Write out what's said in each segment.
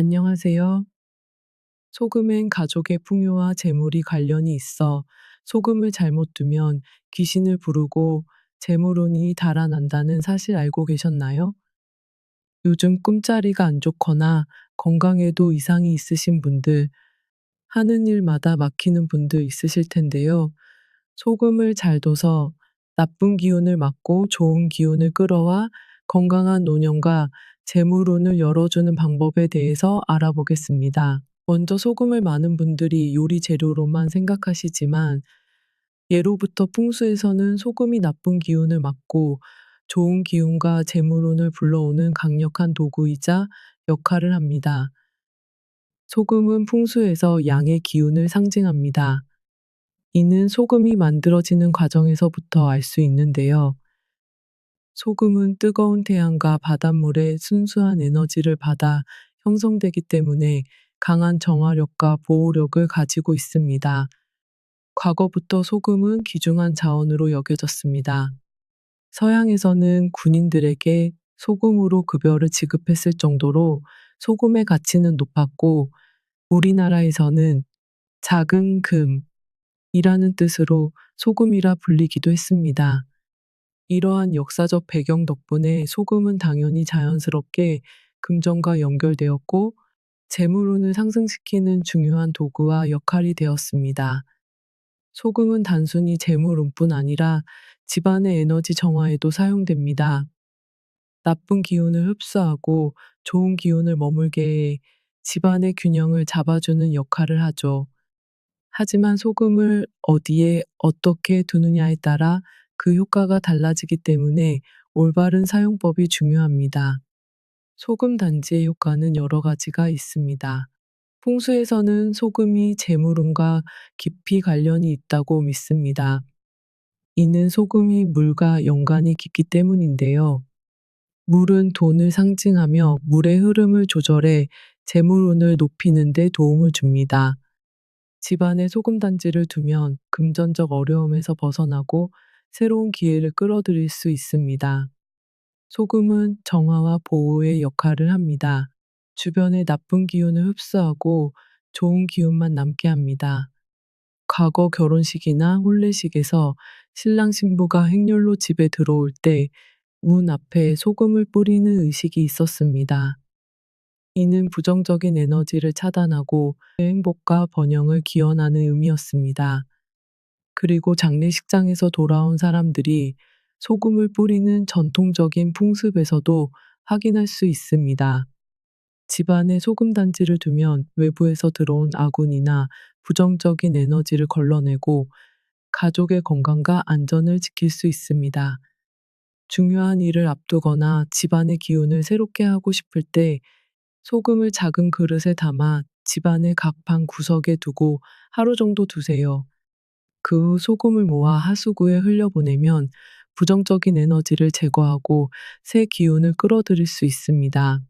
안녕하세요. 소금엔 가족의 풍요와 재물이 관련이 있어 소금을 잘못 두면 귀신을 부르고 재물운이 달아난다는 사실 알고 계셨나요? 요즘 꿈자리가 안 좋거나 건강에도 이상이 있으신 분들, 하는 일마다 막히는 분들 있으실 텐데요. 소금을 잘 둬서 나쁜 기운을 막고 좋은 기운을 끌어와 건강한 노년과 재물운을 열어주는 방법에 대해서 알아보겠습니다. 먼저 소금을 많은 분들이 요리 재료로만 생각하시지만 예로부터 풍수에서는 소금이 나쁜 기운을 막고 좋은 기운과 재물운을 불러오는 강력한 도구이자 역할을 합니다. 소금은 풍수에서 양의 기운을 상징합니다. 이는 소금이 만들어지는 과정에서부터 알 수 있는데요. 소금은 뜨거운 태양과 바닷물의 순수한 에너지를 받아 형성되기 때문에 강한 정화력과 보호력을 가지고 있습니다. 과거부터 소금은 귀중한 자원으로 여겨졌습니다. 서양에서는 군인들에게 소금으로 급여를 지급했을 정도로 소금의 가치는 높았고, 우리나라에서는 작은 금이라는 뜻으로 소금이라 불리기도 했습니다. 이러한 역사적 배경 덕분에 소금은 당연히 자연스럽게 금전과 연결되었고, 재물운을 상승시키는 중요한 도구와 역할이 되었습니다. 소금은 단순히 재물운뿐 아니라 집안의 에너지 정화에도 사용됩니다. 나쁜 기운을 흡수하고 좋은 기운을 머물게 해 집안의 균형을 잡아주는 역할을 하죠. 하지만 소금을 어디에 어떻게 두느냐에 따라 그 효과가 달라지기 때문에 올바른 사용법이 중요합니다. 소금 단지의 효과는 여러 가지가 있습니다. 풍수에서는 소금이 재물운과 깊이 관련이 있다고 믿습니다. 이는 소금이 물과 연관이 깊기 때문인데요. 물은 돈을 상징하며 물의 흐름을 조절해 재물운을 높이는 데 도움을 줍니다. 집안에 소금 단지를 두면 금전적 어려움에서 벗어나고 새로운 기회를 끌어들일 수 있습니다. 소금은 정화와 보호의 역할을 합니다. 주변의 나쁜 기운을 흡수하고 좋은 기운만 남게 합니다. 과거 결혼식이나 혼례식에서 신랑 신부가 행렬로 집에 들어올 때 문 앞에 소금을 뿌리는 의식이 있었습니다. 이는 부정적인 에너지를 차단하고 행복과 번영을 기원하는 의미였습니다. 그리고 장례식장에서 돌아온 사람들이 소금을 뿌리는 전통적인 풍습에서도 확인할 수 있습니다. 집안에 소금 단지를 두면 외부에서 들어온 아군이나 부정적인 에너지를 걸러내고 가족의 건강과 안전을 지킬 수 있습니다. 중요한 일을 앞두거나 집안의 기운을 새롭게 하고 싶을 때 소금을 작은 그릇에 담아 집안의 각 방 구석에 두고 하루 정도 두세요. 그 후 소금을 모아 하수구에 흘려보내면 부정적인 에너지를 제거하고 새 기운을 끌어들일 수 있습니다.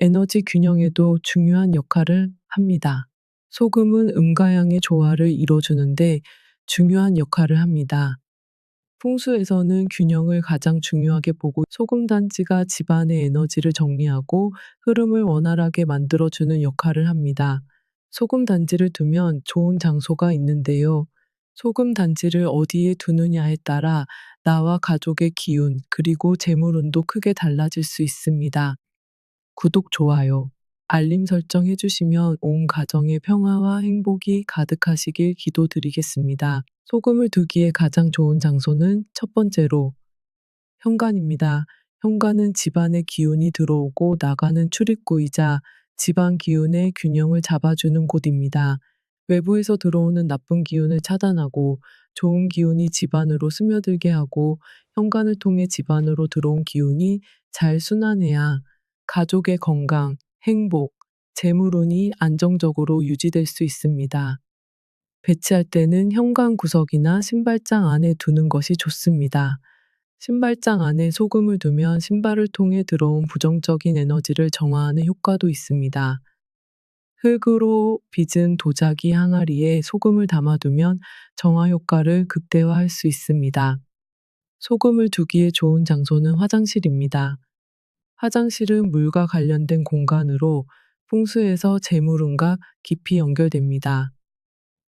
에너지 균형에도 중요한 역할을 합니다. 소금은 음과 양의 조화를 이뤄주는데 중요한 역할을 합니다. 풍수에서는 균형을 가장 중요하게 보고 소금 단지가 집안의 에너지를 정리하고 흐름을 원활하게 만들어주는 역할을 합니다. 소금 단지를 두면 좋은 장소가 있는데요. 소금 단지를 어디에 두느냐에 따라 나와 가족의 기운 그리고 재물운도 크게 달라질 수 있습니다. 구독, 좋아요, 알림 설정 해주시면 온 가정의 평화와 행복이 가득하시길 기도드리겠습니다. 소금을 두기에 가장 좋은 장소는 첫 번째로 현관입니다. 현관은 집안의 기운이 들어오고 나가는 출입구이자 집안 기운의 균형을 잡아주는 곳입니다. 외부에서 들어오는 나쁜 기운을 차단하고 좋은 기운이 집안으로 스며들게 하고 현관을 통해 집안으로 들어온 기운이 잘 순환해야 가족의 건강, 행복, 재물운이 안정적으로 유지될 수 있습니다. 배치할 때는 현관 구석이나 신발장 안에 두는 것이 좋습니다. 신발장 안에 소금을 두면 신발을 통해 들어온 부정적인 에너지를 정화하는 효과도 있습니다. 흙으로 빚은 도자기 항아리에 소금을 담아두면 정화 효과를 극대화할 수 있습니다. 소금을 두기에 좋은 장소는 화장실입니다. 화장실은 물과 관련된 공간으로 풍수에서 재물운과 깊이 연결됩니다.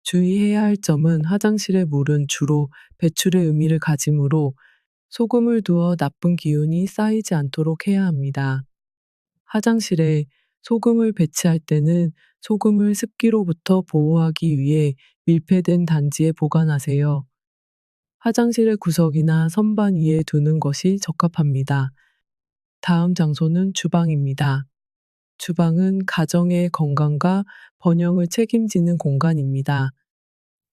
주의해야 할 점은 화장실의 물은 주로 배출의 의미를 가지므로 소금을 두어 나쁜 기운이 쌓이지 않도록 해야 합니다. 화장실에 소금을 배치할 때는 소금을 습기로부터 보호하기 위해 밀폐된 단지에 보관하세요. 화장실의 구석이나 선반 위에 두는 것이 적합합니다. 다음 장소는 주방입니다. 주방은 가정의 건강과 번영을 책임지는 공간입니다.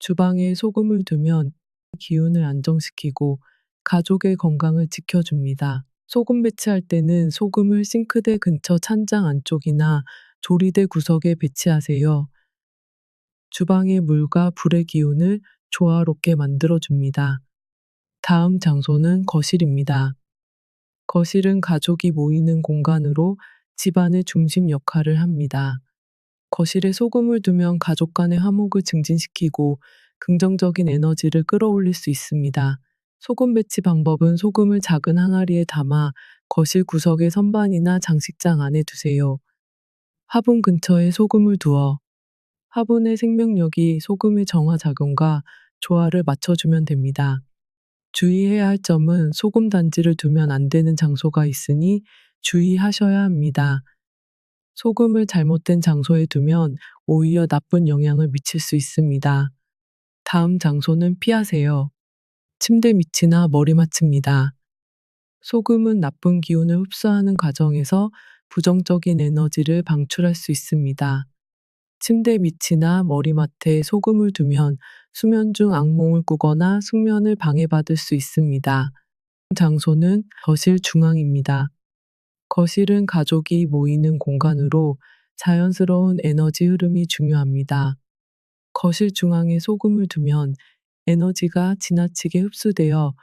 주방에 소금을 두면 기운을 안정시키고 가족의 건강을 지켜줍니다. 소금 배치할 때는 소금을 싱크대 근처 찬장 안쪽이나 조리대 구석에 배치하세요. 주방의 물과 불의 기운을 조화롭게 만들어줍니다. 다음 장소는 거실입니다. 거실은 가족이 모이는 공간으로 집안의 중심 역할을 합니다. 거실에 소금을 두면 가족 간의 화목을 증진시키고 긍정적인 에너지를 끌어올릴 수 있습니다. 소금 배치 방법은 소금을 작은 항아리에 담아 거실 구석의 선반이나 장식장 안에 두세요. 화분 근처에 소금을 두어 화분의 생명력이 소금의 정화작용과 조화를 맞춰주면 됩니다. 주의해야 할 점은 소금 단지를 두면 안 되는 장소가 있으니 주의하셔야 합니다. 소금을 잘못된 장소에 두면 오히려 나쁜 영향을 미칠 수 있습니다. 다음 장소는 피하세요. 침대 밑이나 머리맡입니다. 소금은 나쁜 기운을 흡수하는 과정에서 부정적인 에너지를 방출할 수 있습니다. 침대 밑이나 머리맡에 소금을 두면 수면 중 악몽을 꾸거나 숙면을 방해받을 수 있습니다. 장소는 거실 중앙입니다. 거실은 가족이 모이는 공간으로 자연스러운 에너지 흐름이 중요합니다. 거실 중앙에 소금을 두면 에너지가 지나치게 흡수되어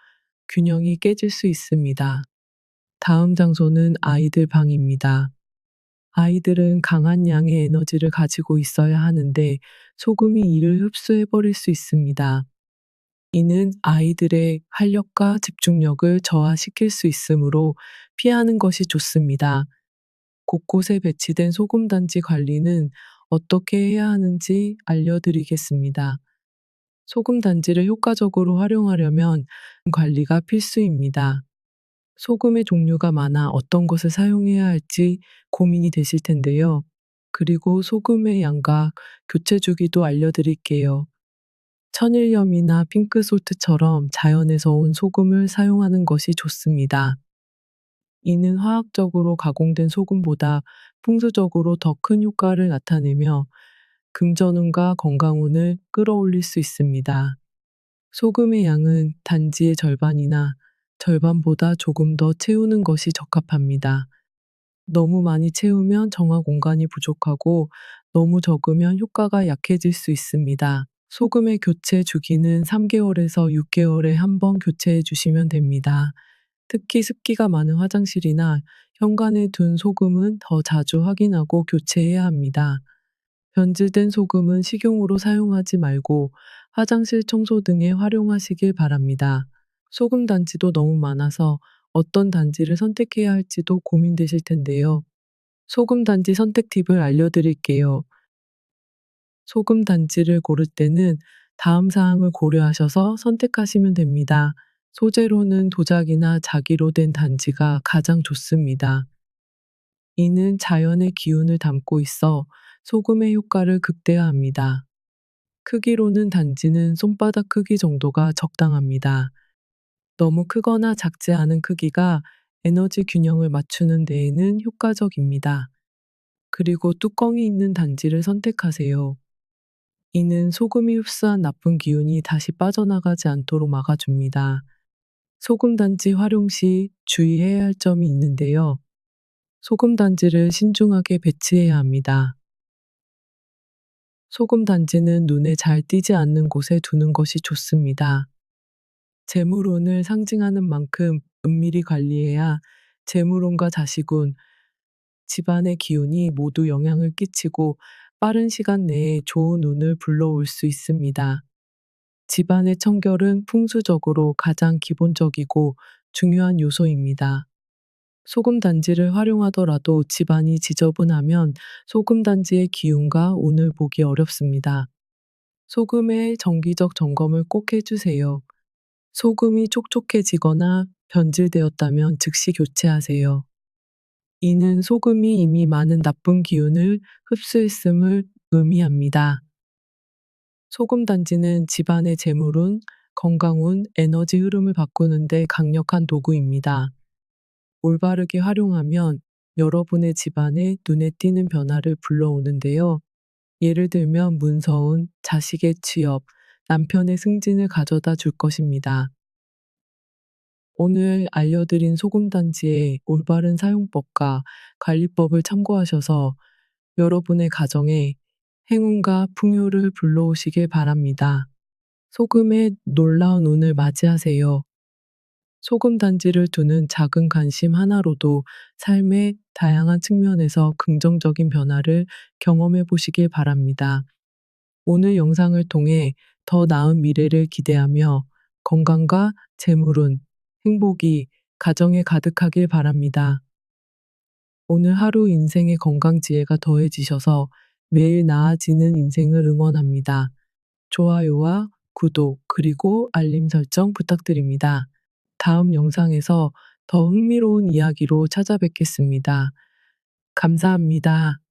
균형이 깨질 수 있습니다. 다음 장소는 아이들 방입니다. 아이들은 강한 양의 에너지를 가지고 있어야 하는데 소금이 이를 흡수해버릴 수 있습니다. 이는 아이들의 활력과 집중력을 저하시킬 수 있으므로 피하는 것이 좋습니다. 곳곳에 배치된 소금단지 관리는 어떻게 해야 하는지 알려드리겠습니다. 소금 단지를 효과적으로 활용하려면 관리가 필수입니다. 소금의 종류가 많아 어떤 것을 사용해야 할지 고민이 되실 텐데요. 그리고 소금의 양과 교체 주기도 알려드릴게요. 천일염이나 핑크솔트처럼 자연에서 온 소금을 사용하는 것이 좋습니다. 이는 화학적으로 가공된 소금보다 풍수적으로 더 큰 효과를 나타내며 금전운과 건강운을 끌어올릴 수 있습니다. 소금의 양은 단지의 절반이나 절반보다 조금 더 채우는 것이 적합합니다. 너무 많이 채우면 정화 공간이 부족하고 너무 적으면 효과가 약해질 수 있습니다. 소금의 교체 주기는 3개월에서 6개월에 한 번 교체해 주시면 됩니다. 특히 습기가 많은 화장실이나 현관에 둔 소금은 더 자주 확인하고 교체해야 합니다. 변질된 소금은 식용으로 사용하지 말고 화장실 청소 등에 활용하시길 바랍니다. 소금 단지도 너무 많아서 어떤 단지를 선택해야 할지도 고민되실 텐데요. 소금 단지 선택 팁을 알려드릴게요. 소금 단지를 고를 때는 다음 사항을 고려하셔서 선택하시면 됩니다. 소재로는 도자기나 자기로 된 단지가 가장 좋습니다. 이는 자연의 기운을 담고 있어 소금의 효과를 극대화합니다. 크기로는 단지는 손바닥 크기 정도가 적당합니다. 너무 크거나 작지 않은 크기가 에너지 균형을 맞추는 데에는 효과적입니다. 그리고 뚜껑이 있는 단지를 선택하세요. 이는 소금이 흡수한 나쁜 기운이 다시 빠져나가지 않도록 막아줍니다. 소금 단지 활용 시 주의해야 할 점이 있는데요. 소금 단지를 신중하게 배치해야 합니다. 소금 단지는 눈에 잘 띄지 않는 곳에 두는 것이 좋습니다. 재물운을 상징하는 만큼 은밀히 관리해야 재물운과 자식운, 집안의 기운이 모두 영향을 끼치고 빠른 시간 내에 좋은 운을 불러올 수 있습니다. 집안의 청결은 풍수적으로 가장 기본적이고 중요한 요소입니다. 소금 단지를 활용하더라도 집안이 지저분하면 소금 단지의 기운과 운을 보기 어렵습니다. 소금의 정기적 점검을 꼭 해주세요. 소금이 촉촉해지거나 변질되었다면 즉시 교체하세요. 이는 소금이 이미 많은 나쁜 기운을 흡수했음을 의미합니다. 소금 단지는 집안의 재물운, 건강운, 에너지 흐름을 바꾸는데 강력한 도구입니다. 올바르게 활용하면 여러분의 집안에 눈에 띄는 변화를 불러오는데요. 예를 들면 문서운, 자식의 취업, 남편의 승진을 가져다 줄 것입니다. 오늘 알려드린 소금단지의 올바른 사용법과 관리법을 참고하셔서 여러분의 가정에 행운과 풍요를 불러오시길 바랍니다. 소금의 놀라운 운을 맞이하세요. 소금 단지를 두는 작은 관심 하나로도 삶의 다양한 측면에서 긍정적인 변화를 경험해 보시길 바랍니다. 오늘 영상을 통해 더 나은 미래를 기대하며 건강과 재물운, 행복이 가정에 가득하길 바랍니다. 오늘 하루 인생의 건강 지혜가 더해지셔서 매일 나아지는 인생을 응원합니다. 좋아요와 구독 그리고 알림 설정 부탁드립니다. 다음 영상에서 더 흥미로운 이야기로 찾아뵙겠습니다. 감사합니다.